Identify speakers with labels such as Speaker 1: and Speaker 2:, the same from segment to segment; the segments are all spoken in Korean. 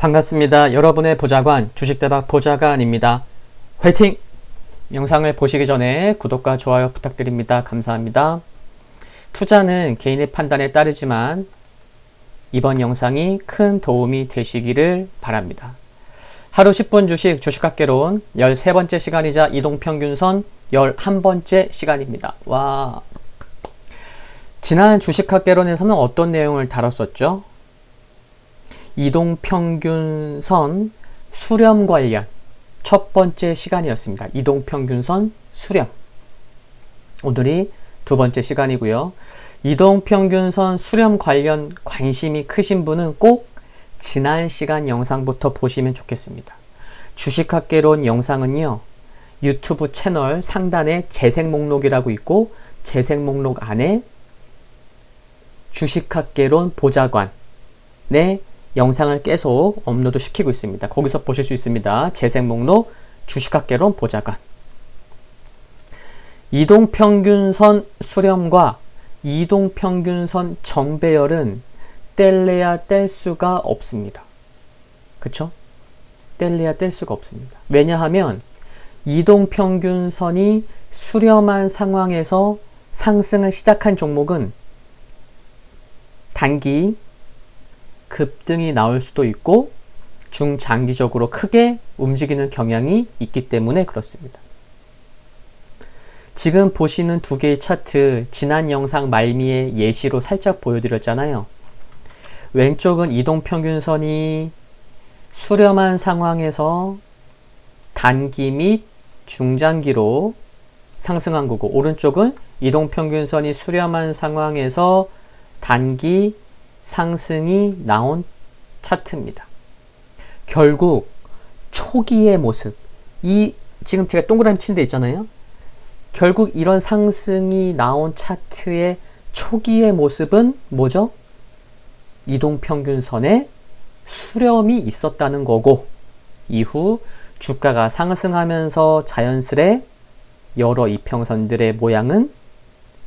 Speaker 1: 반갑습니다. 여러분의 보좌관, 주식대박 보좌관입니다. 화이팅! 영상을 보시기 전에 구독과 좋아요 부탁드립니다. 감사합니다. 투자는 개인의 판단에 따르지만 이번 영상이 큰 도움이 되시기를 바랍니다. 하루 10분 주식 주식학개론 13번째 시간이자 이동평균선 11번째 시간입니다. 와. 지난 주식학개론에서는 어떤 내용을 다뤘었죠? 이동평균선 수렴 관련 첫 번째 시간이었습니다. 이동평균선 수렴. 오늘이 두 번째 시간이고요. 이동평균선 수렴 관련 관심이 크신 분은 꼭 지난 시간 영상부터 보시면 좋겠습니다. 주식학개론 영상은요. 유튜브 채널 상단에 재생 목록이라고 있고 재생 목록 안에 주식학개론 보좌관의 영상을 계속 업로드 시키고 있습니다. 거기서 보실 수 있습니다. 재생 목록 주식학개론 보좌관 이동평균선 수렴과 이동평균선 정배열은 뗄래야 뗄 수가 없습니다. 그쵸? 뗄래야 뗄 수가 없습니다. 왜냐하면 이동평균선이 수렴한 상황에서 상승을 시작한 종목은 단기 급등이 나올 수도 있고 중장기적으로 크게 움직이는 경향이 있기 때문에 그렇습니다. 지금 보시는 두 개의 차트 지난 영상 말미에 예시로 살짝 보여드렸잖아요. 왼쪽은 이동평균선이 수렴한 상황에서 단기 및 중장기로 상승한 거고 오른쪽은 이동평균선이 수렴한 상황에서 단기 상승이 나온 차트입니다. 결국 초기의 모습, 이 지금 제가 동그라미 친 데 있잖아요. 결국 이런 상승이 나온 차트의 초기의 모습은 뭐죠? 이동평균선에 수렴이 있었다는 거고 이후 주가가 상승하면서 자연스레 여러 이평선들의 모양은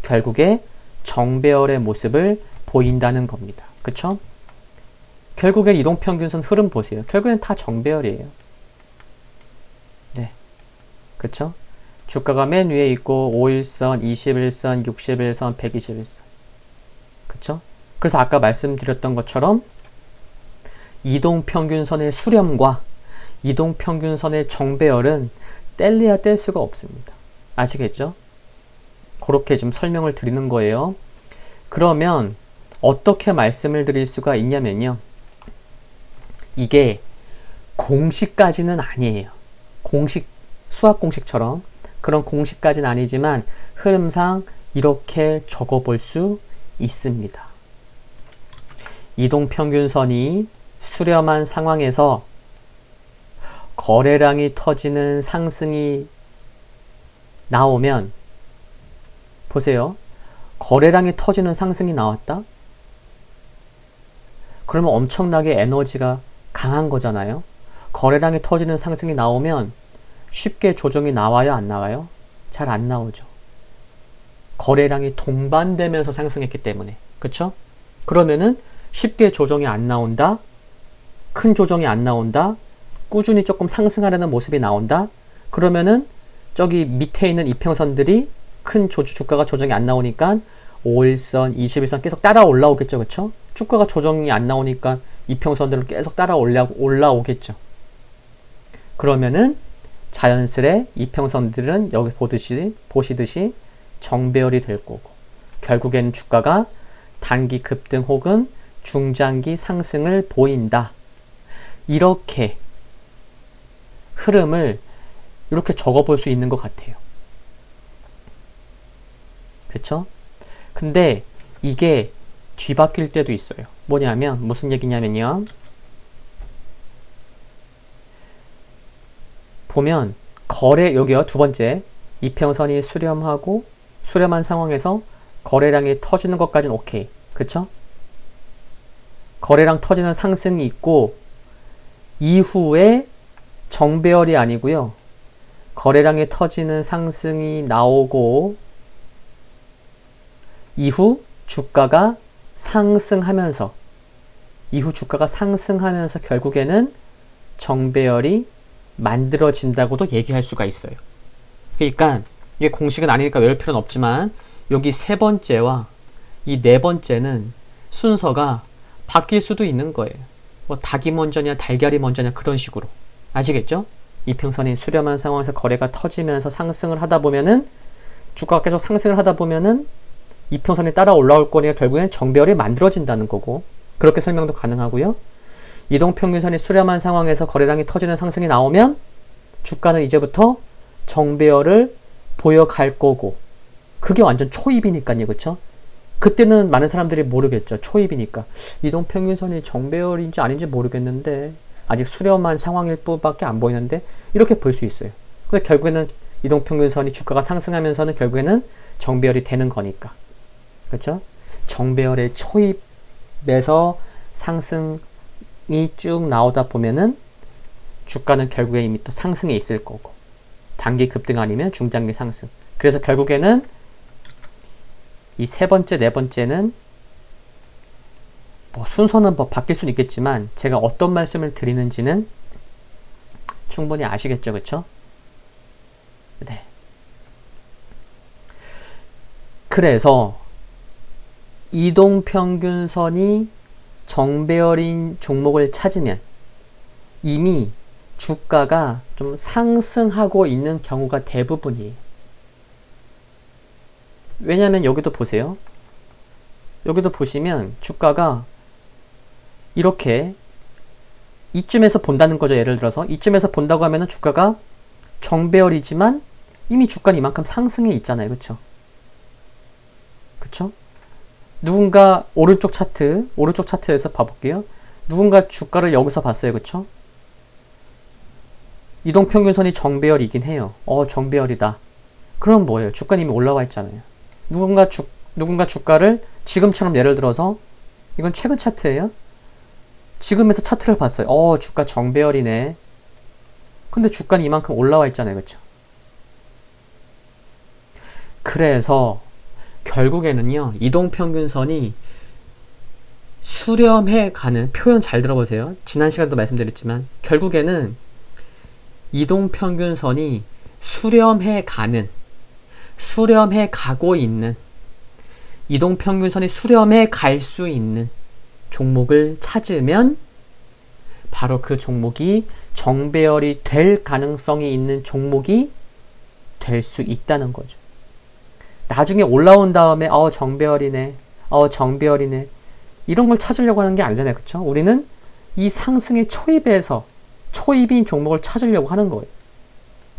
Speaker 1: 결국에 정배열의 모습을 보인다는 겁니다. 그쵸? 결국엔 이동평균선 흐름 보세요. 결국엔 다 정배열이에요. 네. 그쵸? 주가가 맨 위에 있고 5일선, 21선, 61선, 121선. 그쵸? 그래서 아까 말씀드렸던 것처럼 이동평균선의 수렴과 이동평균선의 정배열은 뗄래야 뗄 수가 없습니다. 아시겠죠? 그렇게 좀 설명을 드리는 거예요. 그러면 어떻게 말씀을 드릴 수가 있냐면요. 이게 공식까지는 아니에요. 공식, 수학 공식처럼 그런 공식까지는 아니지만 흐름상 이렇게 적어 볼 수 있습니다. 이동평균선이 수렴한 상황에서 거래량이 터지는 상승이 나오면 보세요. 거래량이 터지는 상승이 나왔다? 그러면 엄청나게 에너지가 강한 거잖아요. 거래량이 터지는 상승이 나오면 쉽게 조정이 나와요, 안 나와요? 잘 안 나오죠. 거래량이 동반되면서 상승했기 때문에. 그쵸? 그러면은 쉽게 조정이 안 나온다? 큰 조정이 안 나온다? 꾸준히 조금 상승하려는 모습이 나온다? 그러면은 저기 밑에 있는 이평선들이 큰 조주 주가가 조정이 안 나오니까 5일선, 21선 계속 따라 올라오겠죠. 그쵸? 주가가 조정이 안 나오니까 이평선들은 계속 따라 올라, 올라오겠죠. 그러면은 자연스레 이평선들은 여기 보듯이, 보시듯이 정배열이 될 거고, 결국엔 주가가 단기 급등 혹은 중장기 상승을 보인다. 이렇게 흐름을 이렇게 적어 볼 수 있는 것 같아요. 그쵸? 근데 이게 뒤바뀔 때도 있어요. 뭐냐면 무슨 얘기냐면요. 보면 거래 여기요 두 번째 이평선이 수렴하고 수렴한 상황에서 거래량이 터지는 것까지는 오케이. 그쵸? 거래량 터지는 상승이 있고 이후에 정배열이 아니고요. 거래량이 터지는 상승이 나오고 이후 주가가 상승하면서 이후 주가가 상승하면서 결국에는 정배열이 만들어진다고도 얘기할 수가 있어요. 그러니까 이게 공식은 아니니까 외울 필요는 없지만 여기 세 번째와 이 네 번째는 순서가 바뀔 수도 있는 거예요. 뭐 닭이 먼저냐 달걀이 먼저냐 그런 식으로 아시겠죠? 이평선이 수렴한 상황에서 거래가 터지면서 상승을 하다 보면은 주가가 계속 상승을 하다 보면은 이평선이 따라 올라올 거니까 결국엔 정배열이 만들어진다는 거고 그렇게 설명도 가능하고요. 이동평균선이 수렴한 상황에서 거래량이 터지는 상승이 나오면 주가는 이제부터 정배열을 보여갈 거고 그게 완전 초입이니까요. 그쵸? 그때는 많은 사람들이 모르겠죠. 초입이니까. 이동평균선이 정배열인지 아닌지 모르겠는데 아직 수렴한 상황일 뿐밖에 안 보이는데 이렇게 볼 수 있어요. 근데 결국에는 이동평균선이 주가가 상승하면서는 결국에는 정배열이 되는 거니까. 그렇죠? 정배열의 초입에서 상승이 쭉 나오다 보면은 주가는 결국에 이미 또 상승에 있을 거고 단기 급등 아니면 중단기 상승. 그래서 결국에는 이 세 번째, 네 번째는 뭐 순서는 뭐 바뀔 수는 있겠지만 제가 어떤 말씀을 드리는지는 충분히 아시겠죠, 그렇죠? 네. 그래서 이동평균선이 정배열인 종목을 찾으면 이미 주가가 좀 상승하고 있는 경우가 대부분이에요. 왜냐하면 여기도 보세요. 여기도 보시면 주가가 이렇게 이쯤에서 본다는 거죠. 예를 들어서 이쯤에서 본다고 하면은 주가가 정배열이지만 이미 주가는 이만큼 상승해 있잖아요. 그쵸? 그쵸? 누군가 오른쪽 차트, 오른쪽 차트에서 봐볼게요. 누군가 주가를 여기서 봤어요. 그쵸? 이동평균선이 정배열이긴 해요. 어, 정배열이다. 그럼 뭐예요? 주가는 이미 올라와 있잖아요. 누군가 주, 누군가 주가를 지금처럼 예를 들어서 이건 최근 차트예요. 지금에서 차트를 봤어요. 어, 주가 정배열이네. 근데 주가는 이만큼 올라와 있잖아요. 그쵸? 그래서 결국에는요, 이동평균선이 수렴해 가는, 표현 잘 들어보세요. 지난 시간도 말씀드렸지만, 결국에는 이동평균선이 수렴해 가는, 수렴해 가고 있는, 이동평균선이 수렴해 갈 수 있는 종목을 찾으면 바로 그 종목이 정배열이 될 가능성이 있는 종목이 될 수 있다는 거죠. 나중에 올라온 다음에 어 정배열이네, 어 정배열이네 이런 걸 찾으려고 하는 게 아니잖아요, 그렇죠? 우리는 이 상승의 초입에서 초입인 종목을 찾으려고 하는 거예요.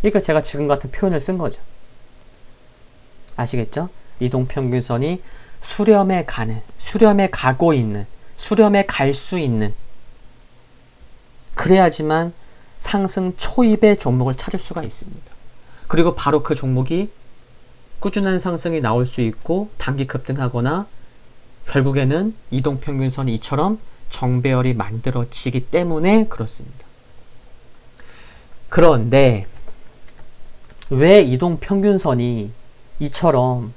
Speaker 1: 그러니까 제가 지금 같은 표현을 쓴 거죠. 아시겠죠? 이동평균선이 수렴에 가는, 수렴에 가고 있는, 수렴에 갈 수 있는 그래야지만 상승 초입의 종목을 찾을 수가 있습니다. 그리고 바로 그 종목이 꾸준한 상승이 나올 수 있고 단기 급등하거나 결국에는 이동평균선이 이처럼 정배열이 만들어지기 때문에 그렇습니다. 그런데 왜 이동평균선이 이처럼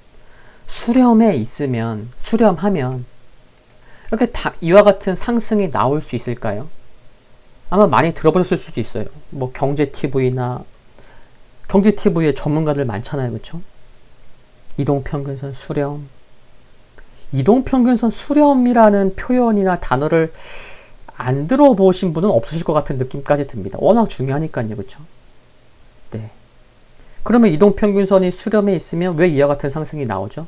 Speaker 1: 수렴에 있으면 수렴하면 이렇게 다, 이와 같은 상승이 나올 수 있을까요? 아마 많이 들어보셨을 수도 있어요. 뭐 경제 TV나 경제 TV에 전문가들 많잖아요, 그렇죠? 이동평균선 수렴. 이동평균선 수렴이라는 표현이나 단어를 안 들어보신 분은 없으실 것 같은 느낌까지 듭니다. 워낙 중요하니까요, 그렇죠? 네. 그러면 이동평균선이 수렴에 있으면 왜 이와 같은 상승이 나오죠?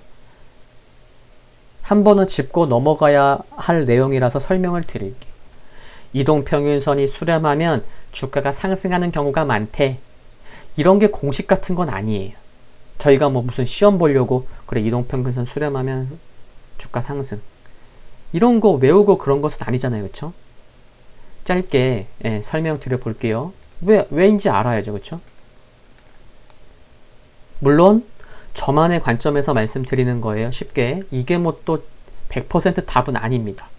Speaker 1: 한 번은 짚고 넘어가야 할 내용이라서 설명을 드릴게요. 이동평균선이 수렴하면 주가가 상승하는 경우가 많대. 이런 게 공식 같은 건 아니에요. 저희가 뭐 무슨 시험 보려고 그래 이동평균선 수렴하면 주가 상승 이런 거 외우고 그런 것은 아니잖아요. 그쵸? 짧게 예, 설명 드려 볼게요. 왜, 왜인지 알아야죠. 그쵸? 물론 저만의 관점에서 말씀드리는 거예요. 쉽게. 이게 뭐 또 100% 답은 아닙니다.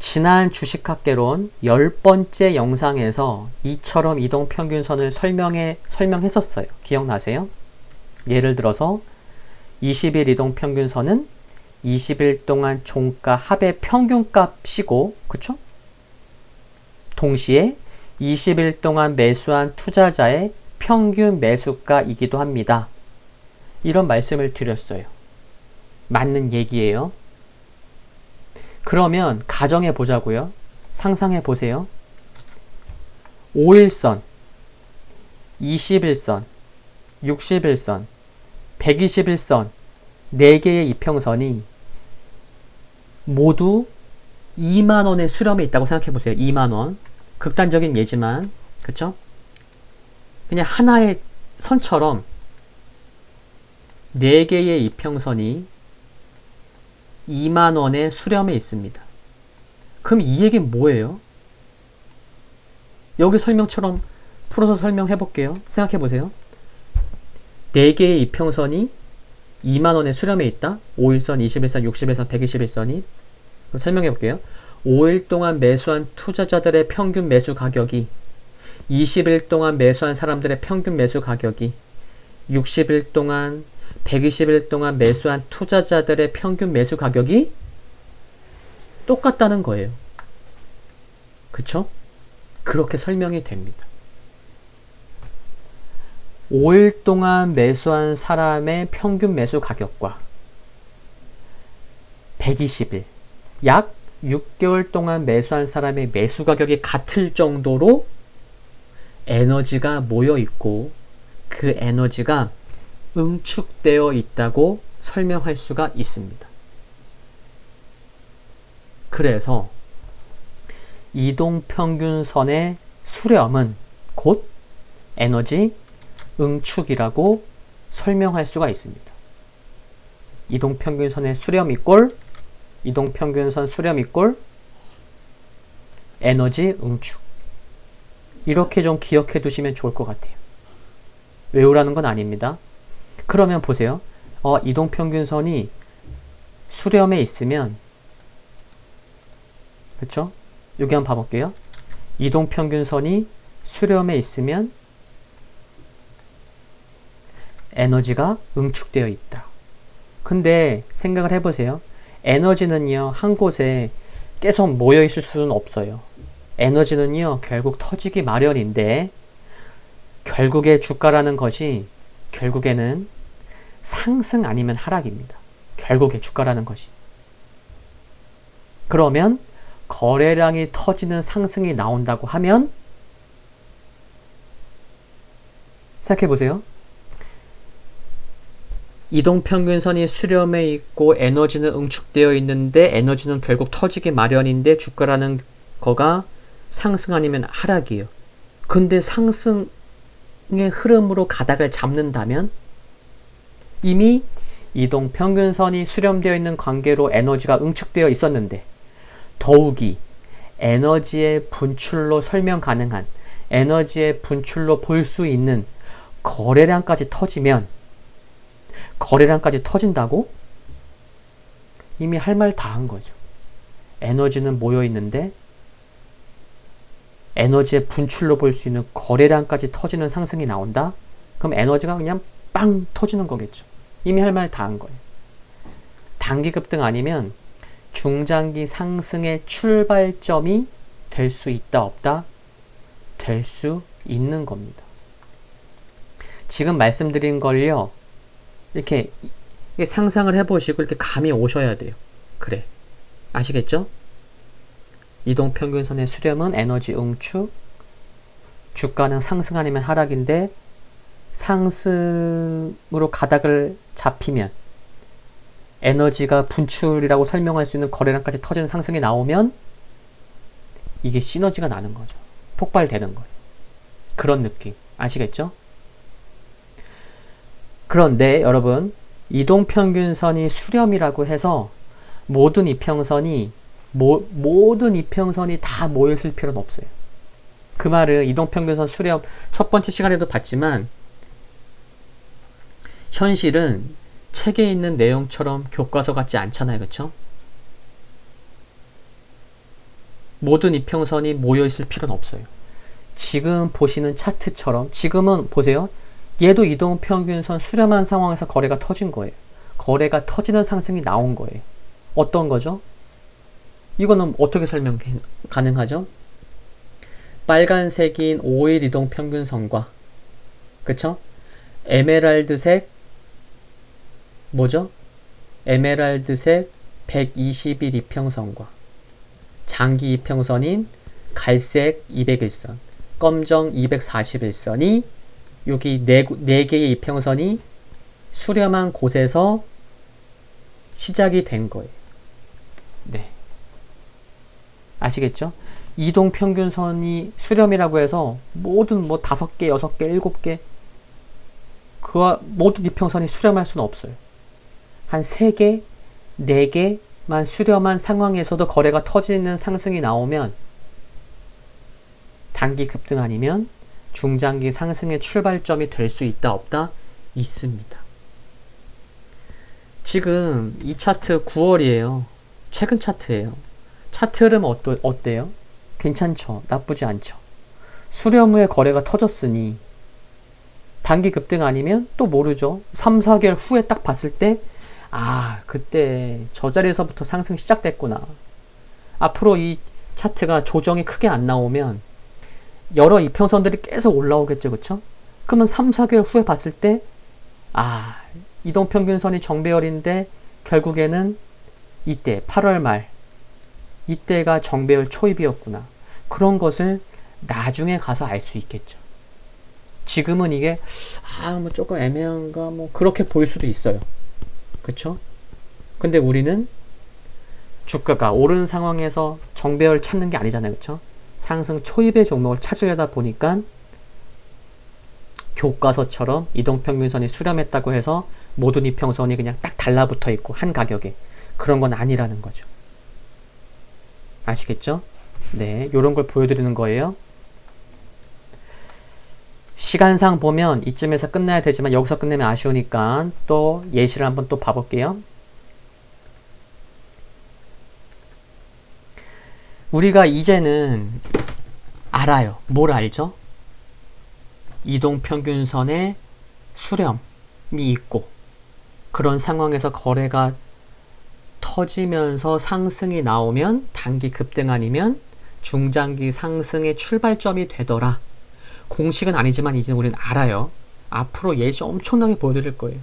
Speaker 1: 지난 주식학개론 10번째 영상에서 이처럼 이동평균선을 설명해, 설명했었어요. 기억나세요? 예를 들어서 20일 이동평균선은 20일 동안 종가 합의 평균값이고, 그쵸? 동시에 20일 동안 매수한 투자자의 평균 매수가이기도 합니다. 이런 말씀을 드렸어요. 맞는 얘기예요. 그러면 가정해 보자고요. 상상해 보세요. 5일선, 21선, 61선, 121선 4개의 이평선이 모두 2만원의 수렴에 있다고 생각해 보세요. 2만원. 극단적인 예지만, 그쵸? 그냥 하나의 선처럼 4개의 이평선이 2만원의 수렴에 있습니다. 그럼 이 얘기는 뭐예요? 여기 설명처럼 풀어서 설명해 볼게요. 생각해 보세요. 4개의 이평선이 2만원의 수렴에 있다. 5일선, 21선, 61선, 121선이. 설명해 볼게요. 5일 동안 매수한 투자자들의 평균 매수 가격이 20일 동안 매수한 사람들의 평균 매수 가격이 60일 동안 120일 동안 매수한 투자자들의 평균 매수 가격이 똑같다는 거예요. 그쵸? 그렇게 설명이 됩니다. 5일 동안 매수한 사람의 평균 매수 가격과 120일, 약 6개월 동안 매수한 사람의 매수 가격이 같을 정도로 에너지가 모여 있고 그 에너지가 응축되어 있다고 설명할 수가 있습니다. 그래서 이동평균선의 수렴은 곧 에너지 응축이라고 설명할 수가 있습니다. 이동평균선의 수렴 이꼴 이동평균선 수렴 이꼴 에너지 응축 이렇게 좀 기억해 두시면 좋을 것 같아요. 외우라는 건 아닙니다. 그러면 보세요. 어, 이동평균선이 수렴에 있으면 그쵸? 여기 한번 봐볼게요. 이동평균선이 수렴에 있으면 에너지가 응축되어 있다. 근데 생각을 해보세요. 에너지는요, 한 곳에 계속 모여 있을 수는 없어요. 에너지는요, 결국 터지기 마련인데, 결국에 주가라는 것이 결국에는 상승 아니면 하락입니다. 결국에 주가라는 것이. 그러면 거래량이 터지는 상승이 나온다고 하면 생각해 보세요. 이동평균선이 수렴해 있고 에너지는 응축되어 있는데 에너지는 결국 터지기 마련인데 주가라는 거가 상승 아니면 하락이에요. 근데 상승의 흐름으로 가닥을 잡는다면 이미 이동 평균선이 수렴되어 있는 관계로 에너지가 응축되어 있었는데 더욱이 에너지의 분출로 설명 가능한 에너지의 분출로 볼 수 있는 거래량까지 터지면 거래량까지 터진다고? 이미 할 말 다 한 거죠. 에너지는 모여 있는데 에너지의 분출로 볼 수 있는 거래량까지 터지는 상승이 나온다? 그럼 에너지가 그냥 빵 터지는 거겠죠. 이미 할 말 다 한 거예요. 단기 급등 아니면 중장기 상승의 출발점이 될 수 있다 없다? 될 수 있는 겁니다. 지금 말씀드린 걸요. 이렇게 상상을 해보시고 이렇게 감이 오셔야 돼요. 그래. 아시겠죠? 이동평균선의 수렴은 에너지 응축, 주가는 상승 아니면 하락인데 상승으로 가닥을 잡히면 에너지가 분출이라고 설명할 수 있는 거래량까지 터지는 상승이 나오면 이게 시너지가 나는 거죠. 폭발되는 거예요. 그런 느낌. 아시겠죠? 그런데 여러분, 이동평균선이 수렴이라고 해서 모든 이평선이 모, 모든 이평선이 다 모였을 필요는 없어요. 그 말은 이동평균선 수렴 첫 번째 시간에도 봤지만 현실은 책에 있는 내용처럼 교과서 같지 않잖아요. 그쵸? 모든 이평선이 모여 있을 필요는 없어요. 지금 보시는 차트처럼 지금은 보세요. 얘도 이동평균선 수렴한 상황에서 거래가 터진 거예요. 거래가 터지는 상승이 나온 거예요. 어떤 거죠? 이거는 어떻게 설명 가능하죠? 빨간색인 5일 이동 평균선과 그쵸? 에메랄드색 뭐죠? 에메랄드색 120일 이평선과 장기 이평선인 갈색 201선, 검정 241선이 여기 네, 네 개의 이평선이 수렴한 곳에서 시작이 된 거예요. 네. 아시겠죠? 이동 평균선이 수렴이라고 해서 모든 뭐 다섯 개, 여섯 개, 일곱 개 그와 모든 이평선이 수렴할 수는 없어요. 한세 개, 네 개만 수렴한 상황에서도 거래가 터지는 상승이 나오면 단기 급등 아니면 중장기 상승의 출발점이 될 수 있다 없다 있습니다. 지금 이 차트 9월이에요. 최근 차트예요. 차트 흐름 어떠, 어때요? 괜찮죠? 나쁘지 않죠? 수렴 후에 거래가 터졌으니 단기 급등 아니면 또 모르죠. 3, 4개월 후에 딱 봤을 때 아, 그때 저 자리에서부터 상승 시작됐구나. 앞으로 이 차트가 조정이 크게 안 나오면 여러 이평선들이 계속 올라오겠죠. 그쵸? 그러면 3, 4개월 후에 봤을 때 아, 이동평균선이 정배열인데 결국에는 이때 8월 말 이때가 정배열 초입이었구나. 그런 것을 나중에 가서 알 수 있겠죠. 지금은 이게 아 뭐 조금 애매한가 뭐 그렇게 보일 수도 있어요. 그쵸? 근데 우리는 주가가 오른 상황에서 정배열 찾는 게 아니잖아요. 그쵸? 상승 초입의 종목을 찾으려다 보니까 교과서처럼 이동평균선이 수렴했다고 해서 모든 이평선이 그냥 딱 달라붙어 있고 한 가격에 그런 건 아니라는 거죠. 아시겠죠? 네, 요런 걸 보여드리는 거예요. 시간상 보면 이쯤에서 끝나야 되지만 여기서 끝내면 아쉬우니까 또 예시를 한번 또 봐볼게요. 우리가 이제는 알아요. 뭘 알죠? 이동평균선의 수렴이 있고 그런 상황에서 거래가 터지면서 상승이 나오면 단기 급등 아니면 중장기 상승의 출발점이 되더라. 공식은 아니지만 이제 우리는 알아요. 앞으로 예시 엄청나게 보여드릴 거예요.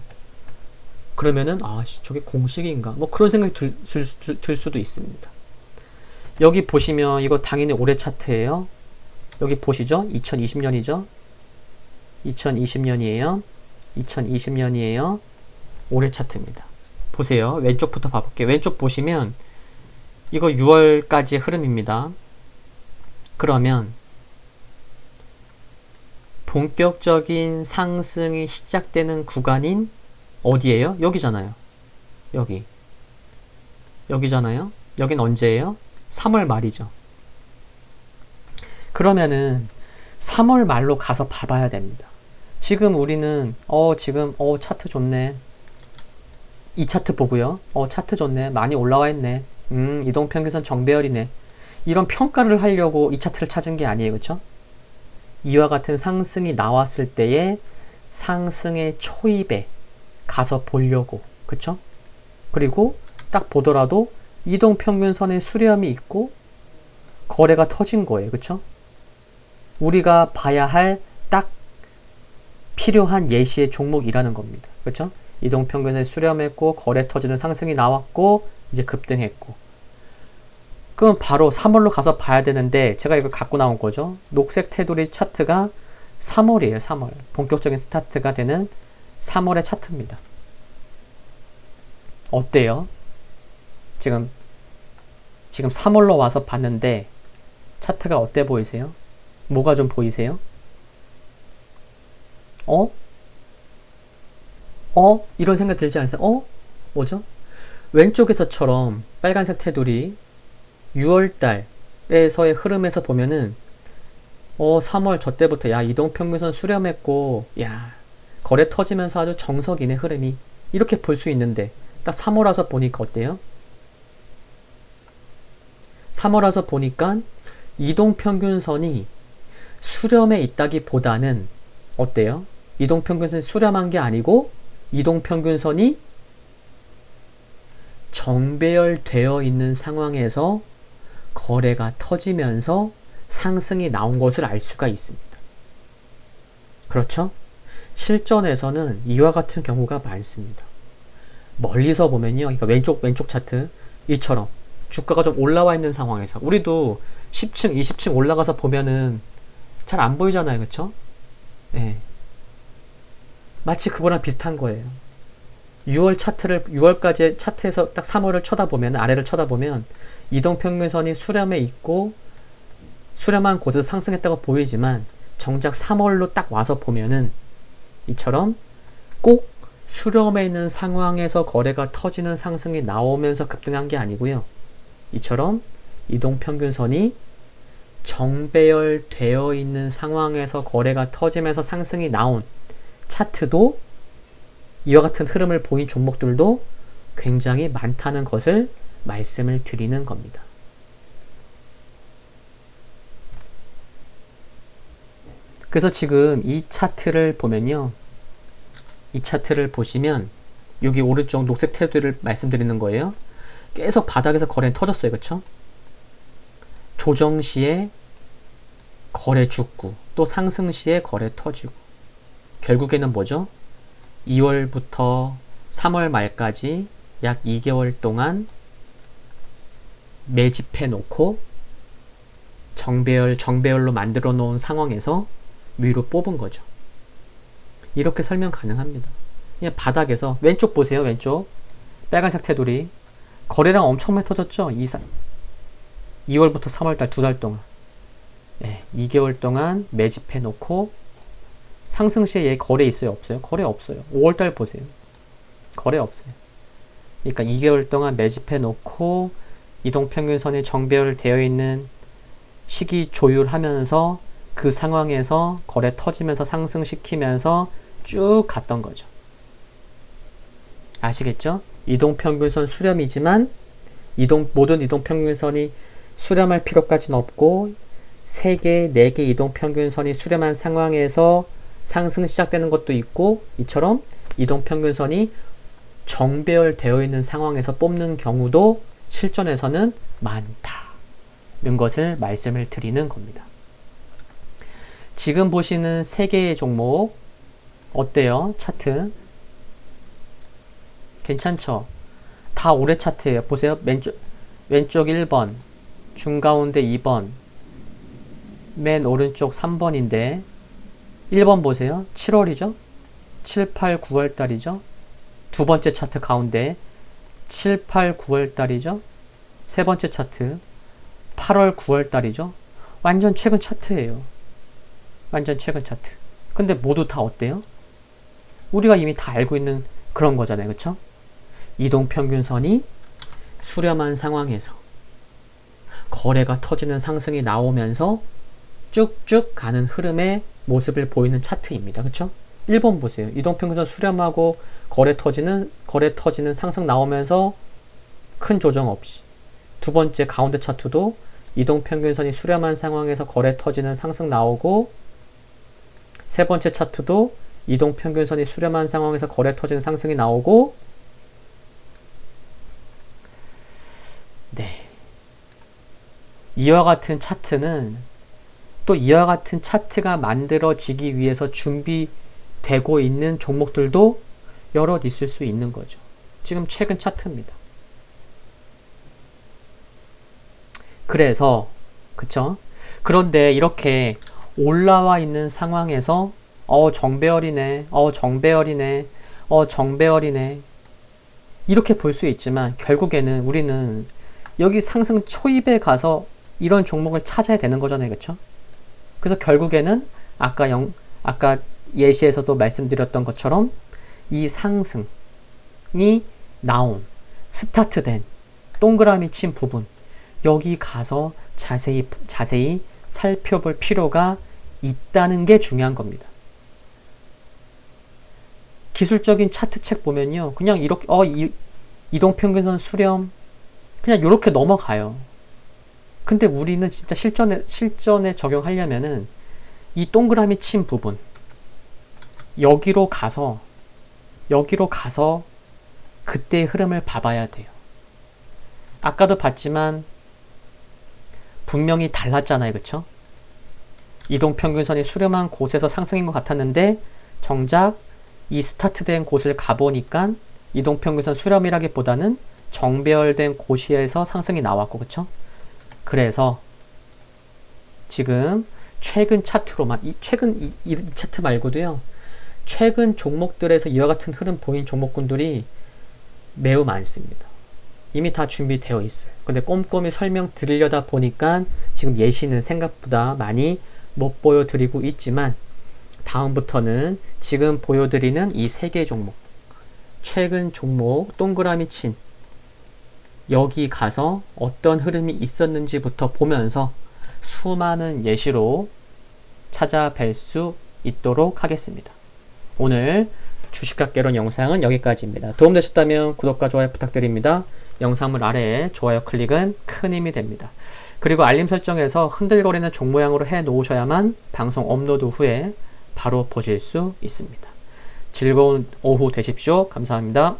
Speaker 1: 그러면은 아 저게 공식인가? 뭐 그런 생각이 들, 들, 들 수도 있습니다. 여기 보시면 이거 당연히 올해 차트예요. 여기 보시죠. 2020년이죠. 2020년이에요. 2020년이에요. 올해 차트입니다. 보세요. 왼쪽부터 봐볼게요. 왼쪽 보시면 이거 6월까지의 흐름입니다. 그러면 본격적인 상승이 시작되는 구간인 어디예요? 여기잖아요. 여기. 여기잖아요. 여긴 언제예요? 3월 말이죠. 그러면은 3월 말로 가서 봐봐야 됩니다. 지금 우리는 어 지금 어 차트 좋네. 이 차트 보고요. 어, 차트 좋네. 많이 올라와 있네. 음, 이동평균선 정배열이네. 이런 평가를 하려고 이 차트를 찾은 게 아니에요. 그쵸? 이와 같은 상승이 나왔을 때의 상승의 초입에 가서 보려고. 그쵸? 그리고 딱 보더라도 이동평균선의 수렴이 있고 거래가 터진 거예요. 그쵸? 우리가 봐야 할 딱 필요한 예시의 종목이라는 겁니다. 그쵸? 이동평균을 수렴했고 거래 터지는 상승이 나왔고 이제 급등했고 그럼 바로 3월로 가서 봐야 되는데 제가 이걸 갖고 나온 거죠. 녹색 테두리 차트가 3월이에요. 3월. 본격적인 스타트가 되는 3월의 차트입니다. 어때요? 지금 지금 3월로 와서 봤는데 차트가 어때 보이세요? 뭐가 좀 보이세요? 어? 어? 이런 생각 들지 않으세요? 어? 뭐죠? 왼쪽에서처럼 빨간색 테두리 6월달에서의 흐름에서 보면은 어 3월 저 때부터 야 이동평균선 수렴했고 야 거래 터지면서 아주 정석이네 흐름이 이렇게 볼 수 있는데 딱 3월 와서 보니까 어때요? 3월 와서 보니까 이동평균선이 수렴에 있다기보다는 어때요? 이동평균선이 수렴한 게 아니고 이동평균선이 정배열되어 있는 상황에서 거래가 터지면서 상승이 나온 것을 알 수가 있습니다. 그렇죠? 실전에서는 이와 같은 경우가 많습니다. 멀리서 보면요. 그러니까 왼쪽 왼쪽 차트 이처럼 주가가 좀 올라와 있는 상황에서 우리도 10층, 20층 올라가서 보면은 잘 안 보이잖아요. 그렇죠? 예. 마치 그거랑 비슷한 거예요. 6월 차트를 6월까지 차트에서 딱 3월을 쳐다보면 아래를 쳐다보면 이동평균선이 수렴에 있고 수렴한 곳에서 상승했다고 보이지만 정작 3월로 딱 와서 보면은 이처럼 꼭 수렴에 있는 상황에서 거래가 터지는 상승이 나오면서 급등한 게 아니고요. 이처럼 이동평균선이 정배열되어 있는 상황에서 거래가 터지면서 상승이 나온 차트도 이와 같은 흐름을 보인 종목들도 굉장히 많다는 것을 말씀을 드리는 겁니다. 그래서 지금 이 차트를 보면요. 이 차트를 보시면 여기 오른쪽 녹색 테두리를 말씀드리는 거예요. 계속 바닥에서 거래는 터졌어요. 그쵸? 조정 시에 거래 죽고 또 상승 시에 거래 터지고 결국에는 뭐죠? 2월부터 3월 말까지 약 2개월 동안 매집해 놓고 정배열, 정배열로 만들어 놓은 상황에서 위로 뽑은 거죠. 이렇게 설명 가능합니다. 그냥 바닥에서 왼쪽 보세요. 왼쪽 빨간색 테두리 거래량 엄청 많이 터졌죠. 2, 2월부터 3월달 두 달 동안 네, 2개월 동안 매집해 놓고 상승 시에 얘 거래 있어요? 없어요? 거래 없어요. 5월달 보세요. 거래 없어요. 그러니까 2개월 동안 매집해 놓고 이동평균선이 정배열되어 있는 시기 조율하면서 그 상황에서 거래 터지면서 상승시키면서 쭉 갔던 거죠. 아시겠죠? 이동평균선 수렴이지만 이동 모든 이동평균선이 수렴할 필요까지는 없고 3개, 4개 이동평균선이 수렴한 상황에서 상승 시작되는 것도 있고 이처럼 이동평균선이 정배열되어 있는 상황에서 뽑는 경우도 실전에서는 많다는 것을 말씀을 드리는 겁니다. 지금 보시는 세 개의 종목 어때요? 차트 괜찮죠? 다 올해 차트예요. 보세요. 왼쪽 왼쪽 1번, 중가운데 2번, 맨 오른쪽 3번인데 1번 보세요. 7월이죠? 7, 8, 9월 달이죠? 두 번째 차트 가운데 7, 8, 9월 달이죠? 세 번째 차트 8월, 9월 달이죠? 완전 최근 차트예요. 완전 최근 차트. 근데 모두 다 어때요? 우리가 이미 다 알고 있는 그런 거잖아요. 그쵸? 이동평균선이 수렴한 상황에서 거래가 터지는 상승이 나오면서 쭉쭉 가는 흐름의 모습을 보이는 차트입니다. 그쵸? 1번 보세요. 이동평균선 수렴하고 거래 터지는 거래 터지는 상승 나오면서 큰 조정 없이 두 번째 가운데 차트도 이동평균선이 수렴한 상황에서 거래 터지는 상승 나오고 세 번째 차트도 이동평균선이 수렴한 상황에서 거래 터지는 상승이 나오고 네 이와 같은 차트는 또 이와 같은 차트가 만들어지기 위해서 준비 되고 있는 종목들도 여럿 있을 수 있는 거죠. 지금 최근 차트입니다. 그래서 그쵸? 그런데 이렇게 올라와 있는 상황에서 어 정배열이네, 어 정배열이네, 어 정배열이네 이렇게 볼 수 있지만 결국에는 우리는 여기 상승 초입에 가서 이런 종목을 찾아야 되는 거잖아요, 그렇죠? 그래서 결국에는 아까 영 아까 예시에서도 말씀드렸던 것처럼 이 상승이 나온 스타트된 동그라미 친 부분 여기 가서 자세히 자세히 살펴볼 필요가 있다는 게 중요한 겁니다. 기술적인 차트 책 보면요. 그냥 이렇게 어 이, 이동평균선 수렴 그냥 이렇게 넘어가요. 근데 우리는 진짜 실전에 실전에 적용하려면은 이 동그라미 친 부분 여기로 가서 여기로 가서 그때의 흐름을 봐봐야 돼요. 아까도 봤지만 분명히 달랐잖아요. 그쵸? 이동평균선이 수렴한 곳에서 상승인 것 같았는데 정작 이 스타트된 곳을 가보니까 이동평균선 수렴이라기보다는 정배열된 곳에서 상승이 나왔고 그쵸? 그래서 지금 최근 차트로만 이 최근 이, 이 차트 말고도요 최근 종목들에서 이와 같은 흐름 보인 종목군들이 매우 많습니다. 이미 다 준비되어 있어요. 근데 꼼꼼히 설명 드리려다 보니까 지금 예시는 생각보다 많이 못 보여드리고 있지만 다음부터는 지금 보여드리는 이 세 개 종목 최근 종목 동그라미 친 여기 가서 어떤 흐름이 있었는지부터 보면서 수많은 예시로 찾아뵐 수 있도록 하겠습니다. 오늘 주식학개론 영상은 여기까지입니다. 도움되셨다면 구독과 좋아요 부탁드립니다. 영상물 아래에 좋아요 클릭은 큰 힘이 됩니다. 그리고 알림 설정에서 흔들거리는 종 모양으로 해 놓으셔야만 방송 업로드 후에 바로 보실 수 있습니다. 즐거운 오후 되십시오. 감사합니다.